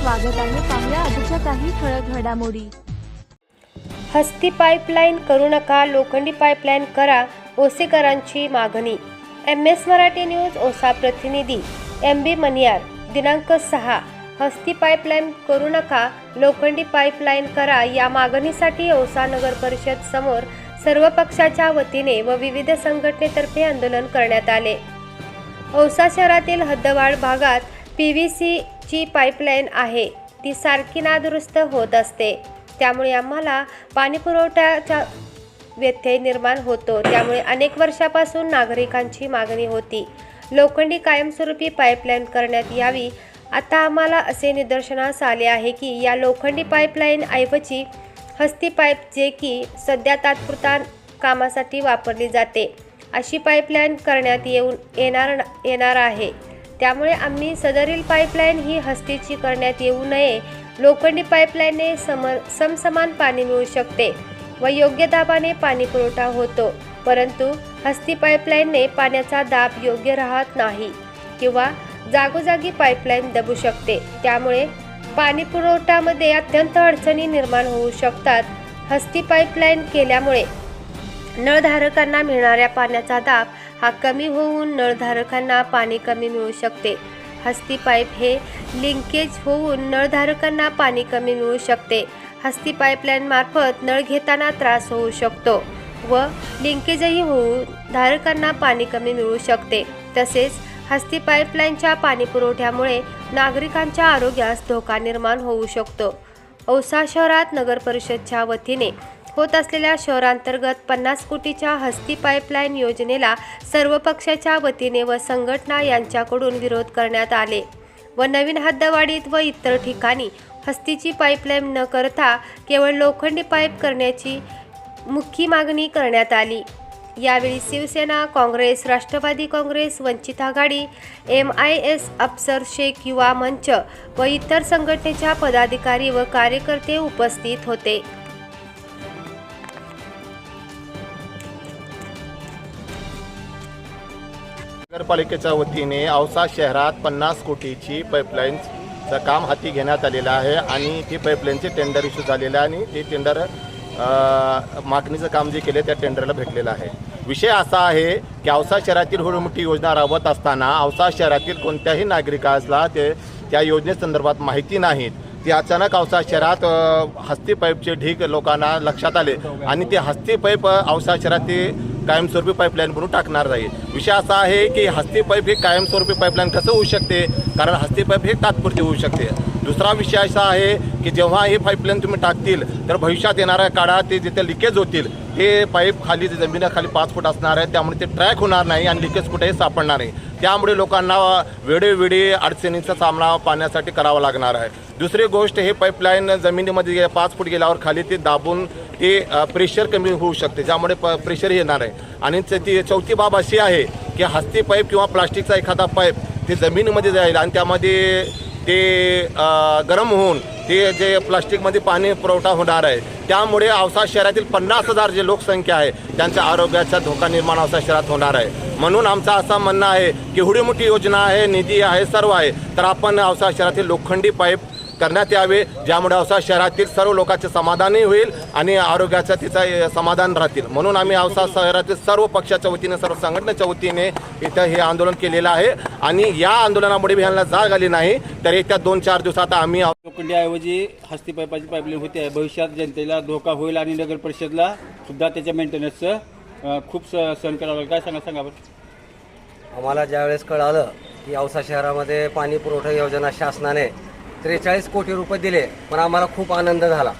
स्वागत आहे. पाहुया आजच्या काही ठळक घडामोडी. हस्ती पाईपलाईन करू नका लोखंडी पाईपलाईन करा ओसेकरांची मागणी. एम एस मराठी न्यूज ओसा प्रतिनिधी एम बी मनियार दिनांक सहा. हस्ती पाईपलाईन करू नका लोखंडी पाईपलाईन करा या मागणीसाठी ओसा नगर परिषद समोर सर्व पक्षाच्या वतीने व विविध संघटनेतर्फे आंदोलन करण्यात आले. औसा शहरातील हद्दवाड भागात P V C G pipeline आहे ती सारखी नादुरुस्त होत असते. त्यामुळे आम्हाला पाणीपुरवठ्याचा व्यत्यय निर्माण होतो. त्यामुळे अनेक वर्षापासून नागरिकांची मागणी होती. लोखंडी कायमस्वरूपी पाईपलाईन करण्यात यावी. आता आम्हाला असे निदर्शनास आले आहे की या लोखंडी पाईपलाईन ऐवजी हस्ती पाईप जे की सध्या तात्पुरता कामासाठी वापरली जाते अशी पाईपलाईन करण्यात येऊन येणार येणार आहे. त्यामुळे आम्ही सदरील पाईपलाईन ही हस्तीची करण्यात येऊ नये. लोखंडी पाईपलाईनने सम समसमान पाणी मिळू शकते व योग्य दाबाने पाणी पुरवठा होतो. परंतु हस्ती पाईपलाईनने पाण्याचा दाब योग्य राहत नाही किंवा जागोजागी पाईपलाईन दबू शकते. त्यामुळे पाणी पुरवठ्यामध्ये अत्यंत अडचणी निर्माण होऊ शकतात. हस्ती पाईपलाईन केल्यामुळे नळधारकांना मिळणाऱ्या पाण्याचा दाब हा कमी होऊन नळधारकांना पाणी कमी मिळू शकते. हस्ती पाईप हे लिंकेज होऊन नळधारकांना पाणी कमी मिळू शकते. हस्ती पाईपलाईनमार्फत नळ घेताना त्रास होऊ शकतो व लिंकेजही होऊन धारकांना पाणी कमी मिळू शकते. तसेच हस्ती पाईपलाईनच्या पाणी पुरवठ्यामुळे नागरिकांच्या आरोग्यास धोका निर्माण होऊ शकतो. औसा शहरात नगर परिषदच्या वतीने होत असलेल्या शहरांतर्गत पन्नास कोटीच्या हस्ती पाईपलाईन योजनेला सर्व पक्षाच्या वतीने व संघटना यांच्याकडून विरोध करण्यात आले व नवीन हद्दवाडीत व इतर ठिकाणी हस्तीची पाईपलाईन न करता केवळ लोखंडी पाईप करण्याची मुख्य मागणी करण्यात आली. यावेळी Shiv Sena Congress Rashtrawadi Congress Vanchit Aghadi M I S Afsar Shaikh युवा मंच व इतर संघटनेच्या पदाधिकारी व कार्यकर्ते उपस्थित होते. नगरपालिकेच्या वतीने औसा शहरात पन्नास कोटीची पाईपलाईनचं काम हाती घेण्यात आलेलं आहे आणि ती पाईपलाईनचे टेंडर इश्यू झालेलं आहे आणि ते टेंडर मागणीचं काम जे केलं त्या टेंडरला भेटलेलं आहे. विषय असा आहे की औसा शहरातील हुडमुठी योजना राबवत असताना औसा शहरातील कोणत्याही नागरिकाला ते त्या योजनेसंदर्भात माहिती नाहीत. ती अचानक औसा शहरात हस्ती पाईपचे ढीग लोकांना लक्षात आले आणि ते हस्ती पाईप औसा शहरात कायमस्वरूपी पाईपलाईन बनवून टाकणार नाही. विषय असा आहे की हस्ती पाईप हे कायमस्वरूपी पाईपलाईन कसं होऊ शकते? कारण हस्ती पाईप हे तात्पुरती होऊ शकते. दुसरा विषय असा आहे की जेव्हा हे पाईपलाईन तुम्ही टाकतील तर भविष्यात येणाऱ्या काळात ते जिथे लिकेज होतील ते पाईप खाली जमिनीखाली पाच फूट असणार आहे त्यामुळे ते ट्रॅक होणार नाही आणि लिकेज कुठेही सापडणार नाही. त्यामुळे लोकांना वेळोवेळी अडचणींचा सामना पाण्यासाठी करावा लागणार आहे. दुसरी गोष्ट हे पाईपलाईन जमिनीमध्ये गे- पाच फूट गेल्यावर खाली ते दाबून ते प्रेशर कमी होऊ शकते ज्यामुळे प प्रेशर येणार आहे. आणि ती चौथी बाब अशी आहे की हस्ती पाईप किंवा प्लास्टिकचा एखादा पाईप ते जमिनीमध्ये जाईल आणि त्यामध्ये ते गरम होऊन ते जे प्लास्टिकमध्ये पाणी पुरवठा होणार आहे त्यामुळे औसा शहरातील पन्नास हजार जे लोकसंख्या आहे त्यांच्या आरोग्याचा धोका निर्माण औसा शहरात होणार आहे. म्हणून आमचं असं म्हणणं आहे की एवढी मोठी योजना आहे निधी आहे सर्व आहे तर आपण औसा शहरातील लोखंडी पाईप करण्यात यावे ज्यामुळे औसा शहरातील सर्व लोकांचे समाधानही होईल आणि आरोग्याचं तिचं समाधान राहतील. म्हणून आम्ही औसा शहरातील सर्व पक्षाच्या वतीने सर्व संघटनेच्या वतीने इथं हे आंदोलन केलेलं आहे. आणि या आंदोलनामुळे ह्यांना जाग आली नाही तर येत्या दोन चार दिवसात आम्ही लोखंडीऐवजी हस्ती पाईपाची पाईपलाईन होते भविष्यात जनतेला धोका होईल आणि नगर परिषदला सुद्धा त्याच्या मेंटेनन्सचं खूप स सहन करावं लागेल. काय सांगा सांगा बरं. आम्हाला ज्यावेळेस कळालं की औसा शहरामध्ये पाणी पुरवठा योजना शासनाने त्रेचाळीस कोटी रुपये दिले पण आम्हाला खूप आनंद झाला.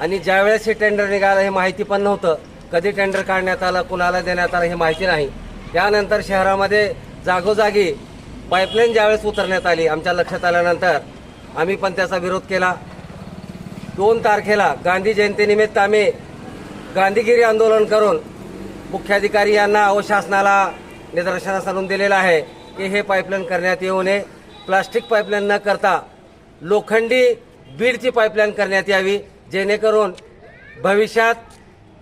आणि ज्यावेळेस हे टेंडर निघालं हे माहिती पण नव्हतं. कधी टेंडर काढण्यात आलं कुणाला देण्यात आलं हे माहिती नाही. त्यानंतर शहरामध्ये जागोजागी पाईपलाईन ज्यावेळेस उतरण्यात आली आमच्या लक्षात आल्यानंतर आम्ही पण त्याचा विरोध केला. दोन तारखेला गांधी जयंतीनिमित्त आम्ही गांधीगिरी आंदोलन करून मुख्याधिकारी यांना व शासनाला निदर्शनास आणून दिलेलं आहे की हे पाईपलाईन करण्यात येऊ नये. प्लास्टिक पाईपलाईन न करता लोखंडी बीडची पाईपलाईन करण्यात यावी जेणेकरून भविष्यात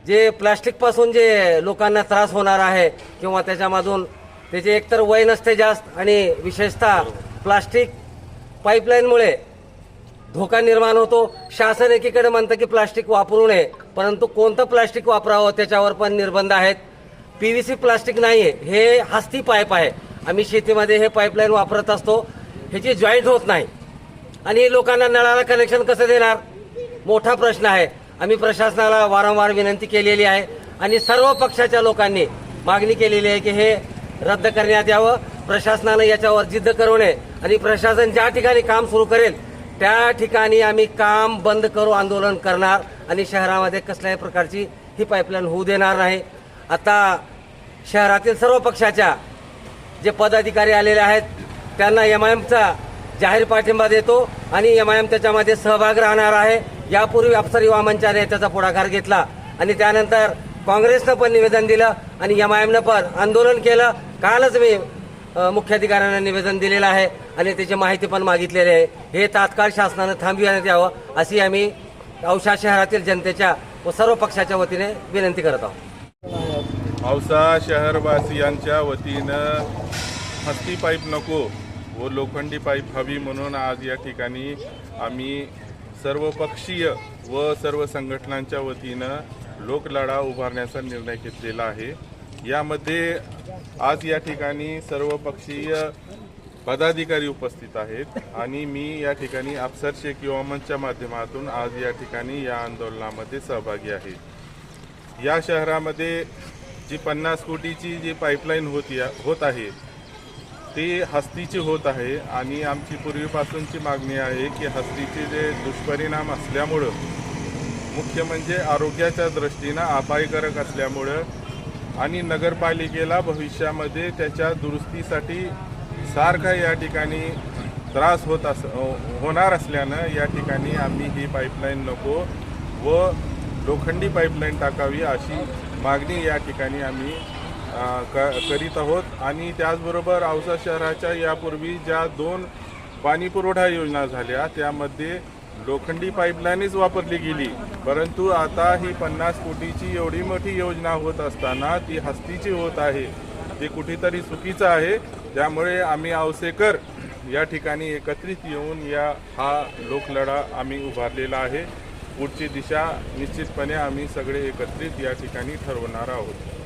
जे प्लास्टिकपासून जे लोकांना त्रास होणार आहे किंवा त्याच्यामधून त्याचे एकतर वय नसते जास्त आणि विशेषतः प्लास्टिक पाईपलाईनमुळे धोका निर्माण होतो. शासन एकीकडे म्हणतं की प्लास्टिक वापरू नये परंतु कोणतं प्लास्टिक वापरावं त्याच्यावर पण निर्बंध आहेत. पी व्ही सी प्लास्टिक नाही आहे हे हस्ती पाईप आहे. आम्ही शेतीमध्ये हे पाईपलाईन वापरत असतो. ह्याची जॉईंट होत नाही. आणि लोकांना नळाला कनेक्शन कसं देणार? मोठा प्रश्न आहे. आम्ही प्रशासनाला वारंवार विनंती केलेली आहे. आणि सर्व पक्षाच्या लोकांनी मागणी केलेली आहे की हे रद्द करण्यात यावं. प्रशासनानं याच्यावर जिद्द करू नये. आणि प्रशासन ज्या ठिकाणी काम सुरू करेल त्या ठिकाणी आम्ही काम बंद करू आंदोलन करणार. आणि शहरामध्ये कसल्याही प्रकारची ही पाईपलाईन होऊ देणार नाही. आता शहरातील सर्व पक्षाच्या जे पदाधिकारी आलेले आहेत त्यांना एम आय एमचा जाहीर पाठिंबा देतो आणि एम आय एम त्याच्यामध्ये सहभाग राहणार आहे. यापूर्वी अप्सर युवा मंचाने त्याचा पुढाकार घेतला आणि त्यानंतर काँग्रेसनं पण निवेदन दिलं आणि एम आय एमनं पण आंदोलन केलं. कालच मी मुख्याधिकाऱ्यांना निवेदन दिलेलं आहे आणि त्याची माहिती पण मागितलेली आहे. हे तात्काळ शासनानं थांबविण्यात यावं अशी आम्ही औषा शहरातील जनतेच्या व सर्व पक्षाच्या वतीने विनंती करत आहोत. औसा शहरवासियांच्या वतीनं हस्ती पाईप नको. व लोखंडी पाईप हवी म्हणून आज या ठिकाणी आम्ही सर्वपक्षीय व सर्व संघटनांच्या वतीनं लोकलढा उभारण्याचा निर्णय घेतलेला आहे. यामध्ये आज या ठिकाणी सर्वपक्षीय पदाधिकारी उपस्थित आहेत आणि मी या ठिकाणी अफसर शेख युवा मंचच्या माध्यमातून आज या ठिकाणी या आंदोलनामध्ये सहभागी आहे. या शहरामध्ये जी पन्नास कोटीची जी पाईपलाईन होती होत आहे ती हस्तीची होत आहे आणि आमची पूर्वीपासूनची मागणी आहे की हस्तीचे जे दुष्परिणाम असल्यामुळं मुख्य म्हणजे आरोग्याच्या दृष्टीनं अपायकारक असल्यामुळं आणि नगरपालिकेला भविष्यामध्ये त्याच्या दुरुस्तीसाठी सारखा या ठिकाणी त्रास होत अस होणार असल्यानं या ठिकाणी आम्ही ही पाईपलाईन नको व लोखंडी पाईपलाईन टाकावी अशी मागणी या ठिकाणी आम्ही क करीत आहोत आणि त्याचबरोबर औसा शहराच्या यापूर्वी ज्या दोन पाणी पुरवठा योजना झाल्या त्यामध्ये लोखंडी पाईपलाईनच वापरली गेली. परंतु आता ही पन्नास कोटीची एवढी मोठी योजना होत असताना ती हस्तीची होत आहे. ते कुठेतरी चुकीचं आहे. त्यामुळे आम्ही औसेकर या ठिकाणी एकत्रित येऊन या हा लोकलढा आम्ही उभारलेला आहे. पुढची दिशा निश्चितपणे आम्ही सगळे एकत्रित या ठिकाणी ठरवणार आहोत.